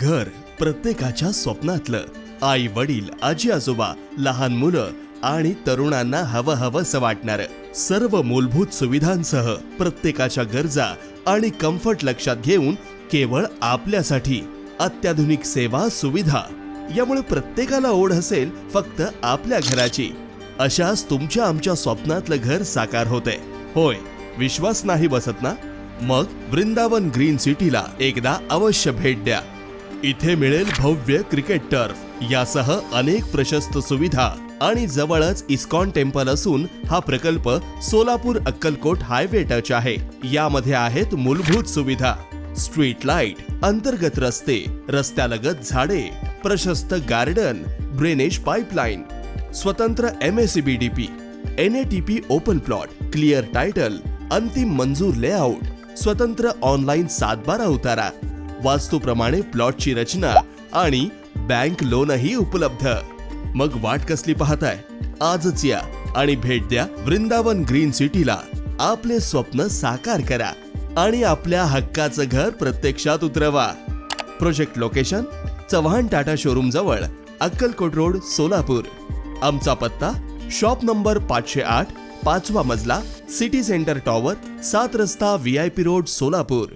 घर प्रत्येकाच्या स्वप्नातलं. आई वडील आजी आजोबा लहान मुलं आणि तरुणांना हवं हवंसं वाटणारं. सर्व मूलभूत सुविधांसह प्रत्येकाच्या गरजा आणि कम्फर्ट लक्षात घेऊन केवळ आपल्यासाठी अत्याधुनिक सेवा सुविधा यामुळे प्रत्येकाला ओढ असेल फक्त आपल्या घराची. अशाच तुमच्या आमच्या स्वप्नातलं घर साकार होते होय विश्वास नाही बसत ना? मग वृंदावन ग्रीन सिटीला एकदा अवश्य भेट द्या. इथे मिळेल भव्य क्रिकेट टर्फ. यासह अनेक प्रशस्त सुविधा आणि जवळच इस्कॉन टेम्पल असून हा प्रकल्प सोलापूर अक्कलकोट हायवे टच आहे. यामध्ये आहेत मूलभूत सुविधा. स्ट्रीट लाइट अंतर्गत रस्ते रस्त्यालगत झाडे प्रशस्त गार्डन ड्रेनेज पाईपलाईन स्वतंत्र M S C B D P N A T P open plot clear title अंतिम मंजूर लेआउट स्वतंत्र ऑनलाईन सातबारा उतारा. वास्तूप्रमाणे प्लॉटची रचना आणि बँक लोनही उपलब्ध. मग वाट कसली पाहताय? आजच या आणि भेट द्या वृंदावन ग्रीन सिटीला. आपले स्वप्न साकार करा आणि आपल्या हक्काचं घर प्रत्यक्षात उतरवा. Project location Chavan Tata showroom जवळ अक्कलकोट रोड सोलापूर. आमचा पत्ता शॉप नंबर पाचशे आठ पाचवा मजला सिटी सेंटर टॉवर सात रस्ता V I P road Solapur.